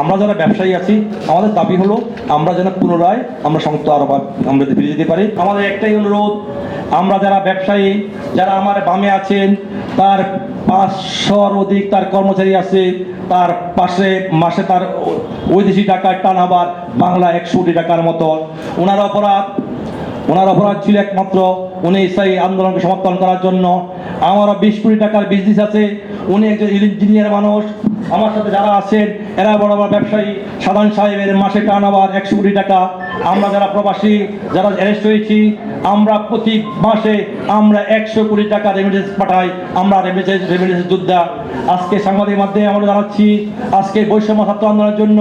আমরা যারা ব্যবসায়ী আছি, আমাদের দাবি হলো আমরা যেন পুনরায় আমরা সংযুক্ত আরব আমরা ফিরে যেতে পারি। আমাদের একটাই অনুরোধ, আমরা যারা ব্যবসায়ী, যারা আমার বামে আছেন, তার পাঁচশোর অধিক তার কর্মচারী আছে, তার পাশে মাসে তার বৈদেশিক টাকার টান আবার বাংলা একশো কোটি টাকার মতো ওনার অপরাধ ওনার অপরাধ ছিল একমাত্র উনি সেই আন্দোলনকে সমর্থন করার জন্য আমারও বিশ কোটি টাকার বিজনেস আছে উনি একজন ইঞ্জিনিয়ার মানুষ আমার সাথে যারা আছেন, এরা বড় বড় ব্যবসায়ী, সাধারণ সাহেবের মাসে টান আবার একশো কোটি টাকা। আমরা যারা প্রবাসী, যারা অ্যারেস্ট হয়েছি, আমরা প্রতি মাসে আমরা একশো কোটি টাকা রেমিটেন্স পাঠাই। আমরা রেমিটেন্স রেমিটেন্স যোদ্ধা আজকে সাংবাদিক মাধ্যমে আমরা জানাচ্ছি, আজকে বৈষম্য ছাত্র আন্দোলনের জন্য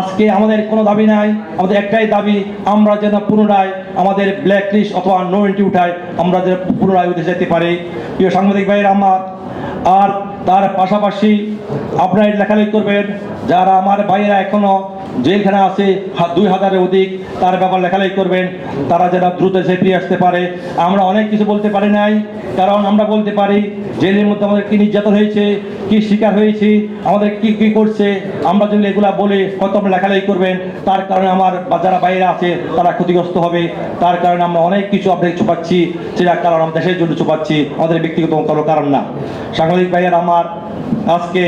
আজকে আমাদের কোনো দাবি নাই। আমাদের একটাই দাবি, আমরা যেন পুনরায় আমাদের ব্ল্যাক লিস্ট অথবা নো এন্ট্রি উঠায়, আমরা যেন পুনরায় উঠে যেতে পারি। প্রিয় সাংবাদিক ভাইয়ের, আমার আর তার পাশাপাশি আপনারা লেখালেখি করবেন। যারা আমার ভাইয়েরা এখনও জেলখানা আছে দুই হাজারের অধিক, তার ব্যাপার লেখালেখি করবেন। তারা যেন দ্রুত এসে ফিরে আসতে পারে। আমরা অনেক কিছু বলতে পারি নাই, কারণ আমরা বলতে পারি, জেলের মধ্যে আমাদের কী নির্যাতন হয়েছে, কি শিকার হয়েছি, আমাদের কি কি করছে, আমরা যদি এগুলা বলে কত আমরা লেখালেখি করবেন, তার কারণে আমার যারা বাইরে আছে, তারা ক্ষতিগ্রস্ত হবে। তার কারণে আমরা অনেক কিছু আপনাকে চুপাচ্ছি সেটা কারণ আমরা দেশের জন্য চুপাচ্ছি আমাদের ব্যক্তিগত কোনো কারণ না। সাংবাদিক ভাইয়ের, আমার আজকে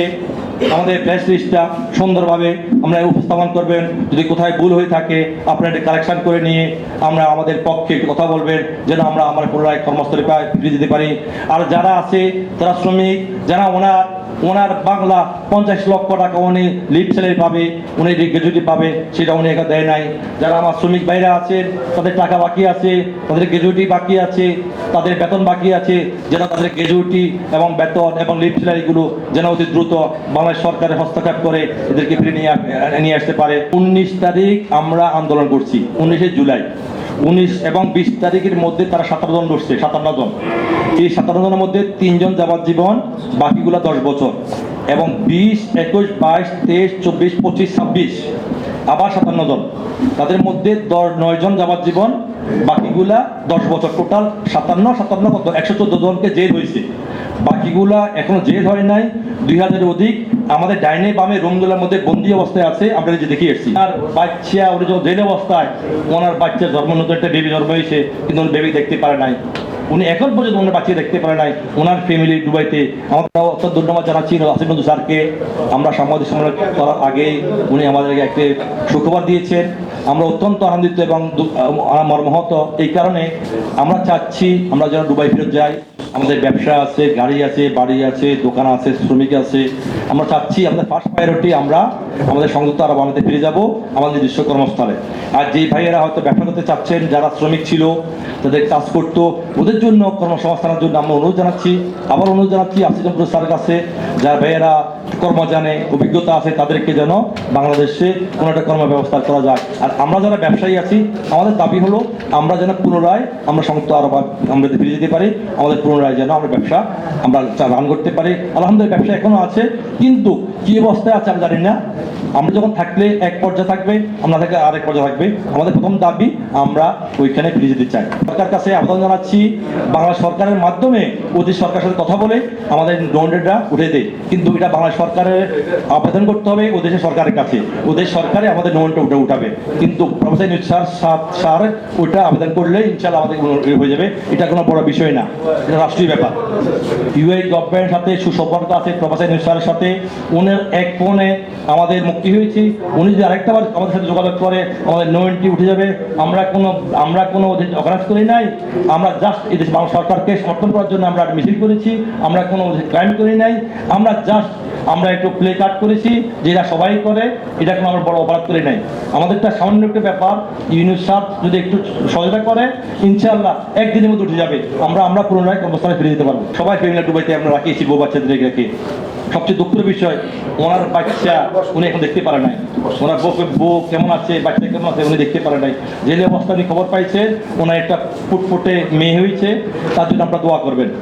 আমাদের প্রেস লিস্টটা সুন্দরভাবে আমরা উপস্থাপন করবেন। যদি কোথায় ভুল হয়ে থাকে, আপনারা এটা কালেকশন করে নিয়ে আমরা আমাদের পক্ষে কথা বলবেন, যেন আমরা আমার পুনরায় কর্মস্থলে পায় ফিরে যেতে পারি। আর যারা আছে তারা শ্রমিক, যারা ওনার ওনার বাংলা পঞ্চাশ লক্ষ টাকা উনি লিপ স্যালারি পাবে, উনি যে গ্র্যাজুইটি পাবে, সেটা উনি একা দেয় নাই। যারা আমার শ্রমিক ভাইরা আছেন, তাদের টাকা বাকি আছে, তাদের গ্র্যাজুইটি বাকি আছে, তাদের বেতন বাকি আছে, যেন তাদের গ্র্যাজুইটি এবং বেতন এবং লিপ স্যালারিগুলো যেন অতি দ্রুত বাংলাদেশ সরকারের হস্তক্ষেপ করে এদেরকে ফিরে নিয়ে নিয়ে আসতে পারে। উনিশ তারিখ আমরা আন্দোলন করছি, উনিশে জুলাই। উনিশ এবং বিশ তারিখের মধ্যে তারা সাতান্ন জন বসছে, সাতান্ন জন। এই সাতান্ন জনের মধ্যে তিনজন যাবজ্জীবন বাকিগুলো দশ বছর। এবং বিশ, একুশ, বাইশ, তেইশ, চব্বিশ, পঁচিশ, ছাব্বিশ, আবার সাতান্ন জন। তাদের মধ্যে দশ, নয় জন যাবজ্জীবন বাকিগুলা দশ বছর। টোটাল সাতান্ন সাতান্ন কত? একশো চোদ্দ জনকে জেল হয়েছে বাকিগুলা এখনও জেল হয় নাই। দুই হাজারের অধিক আমাদের ডাইনে বামে রুমগুলোর মধ্যে বন্দি অবস্থায় আছে, আমরা যে দেখে এসেছি। আর বাচ্চা উনি যখন জেল অবস্থায় ওনার বাচ্চা জন্ম নতুন একটা বেবি জন্ম হয়েছে, কিন্তু উনি বেবি দেখতে পারে নাই। উনি এখন পর্যন্ত ওনার বাচ্চা দেখতে পারে নাই। ওনার ফ্যামিলি দুবাইতে, আমরা অত্যন্ত ধন্যবাদ জানাচ্ছি আসিফ নন্দু স্যারকে। আমরা সাংবাদিক সম্মেলন করার আগে উনি আমাদেরকে একটি সুখবর দিয়েছেন। আমরা অত্যন্ত আনন্দিত এবং মর্মাহত। এই কারণে আমরা চাচ্ছি, আমরা যেন দুবাই ফেরত যাই। আমাদের ব্যবসা আছে, গাড়ি আছে, বাড়ি আছে, দোকান আছে, শ্রমিক আছে। আমরা চাচ্ছি আমাদের ফার্স্ট প্রায়োরিটি আমরা আমাদের সংযুক্ত আরব আমাদের ফিরে যাব, আমাদের নিজস্ব কর্মস্থলে। আর যেই ভাইয়েরা হয়তো ব্যবসা করতে চাচ্ছেন, যারা শ্রমিক ছিল, তাদের কাজ করতো, ওদের জন্য কর্মসংস্থানের জন্য আমরা অনুরোধ জানাচ্ছি। আবার অনুরোধ জানাচ্ছি আসিফুল স্যারের কাছে, যারা ভাইয়েরা কর্ম জানে অভিজ্ঞতা আছে, তাদেরকে যেন বাংলাদেশে কোনো একটা কর্ম ব্যবস্থা করা যায়। আর আমরা যারা ব্যবসায়ী আছি, আমাদের দাবি হলো আমরা যেন পুনরায় আমরা সংযুক্ত আরব আমরা ফিরে যেতে পারি, আমাদের পুনরায় যেন আমরা ব্যবসা আমরা রান করতে পারি। আলহামদুলিল্লাহ, ব্যবসা এখনও আছে, কিন্তু কি অবস্থায় আছে আমি জানি না। আমরা যখন থাকলে এক পর্যায়ে থাকবে, আমরা থাকলে আরেক পর্যায়ে থাকবে। আমাদের প্রথম দাবি, আমরা ওইখানে ফিরে যেতে চাই। সরকার কাছে আবেদন জানাচ্ছি বাংলা সরকারের মাধ্যমে অতি সরকারের সাথে কথা বলে আমাদের ডোনেটরা উঠে দেয়। কিন্তু এটা বাংলা সরকারের আবেদন করতে হবে, ও দেশের সরকারের কাছে। ওদের সরকারে আমাদের নোনটা উঠে উঠাবে। কিন্তু প্রফেসর নিউজ স্যার সার ওইটা আবেদন করলে ইনশাল্লাহ আমাদের হয়ে যাবে। এটা কোনো বড় বিষয় না। এটা রাষ্ট্রীয় ব্যাপার। ইউএই গভর্নমেন্টের সাথে সুসম্পর্ক আছে প্রফেসর নিউজ সাথে। উনার এক ফোনে আমাদের মুক্তি হয়েছে। উনি যদি আরেকটা বার আমাদের সাথে যোগাযোগ করে, আমাদের নো উঠে যাবে। আমরা কোনো আমরা কোনো অপরাধ করি নাই। আমরা জাস্ট এই দেশ বাংলা সরকারকে সমর্থন করার জন্য আমরা মিছিল করেছি। আমরা কোনো ক্রাইম করি নাই। আমরা জাস্ট আমরা একটু প্লে কার্ড করেছি, যেটা সবাই করে, এটা কোনো আমরা বড় অপরাধ করি নাই। আমাদেরটা সামান্য একটা ব্যাপার, ইউনিট সার যদি একটু সহায়তা করে, ইনশাআল্লাহ একদিনের মধ্যে উঠে যাবে। আমরা আমরা পুনরায় কর্মস্থানে ফিরে যেতে পারব। সবাই ফ্যামিলি দুবাইতে আমরা রাখিয়েছি বউ বাচ্চাদের রেখে। সবচেয়ে দুঃখের বিষয়, ওনার বাচ্চা উনি এখন দেখতে পারে নাই। ওনার বউ বউ কেমন আছে, বাচ্চা কেমন আছে, উনি দেখতে পারে নাই। জেলে অবস্থা খবর পাইছে, ওনার একটা ফুটফুটে মেয়ে হয়েছে, তার জন্য আপনারা দোয়া করবেন।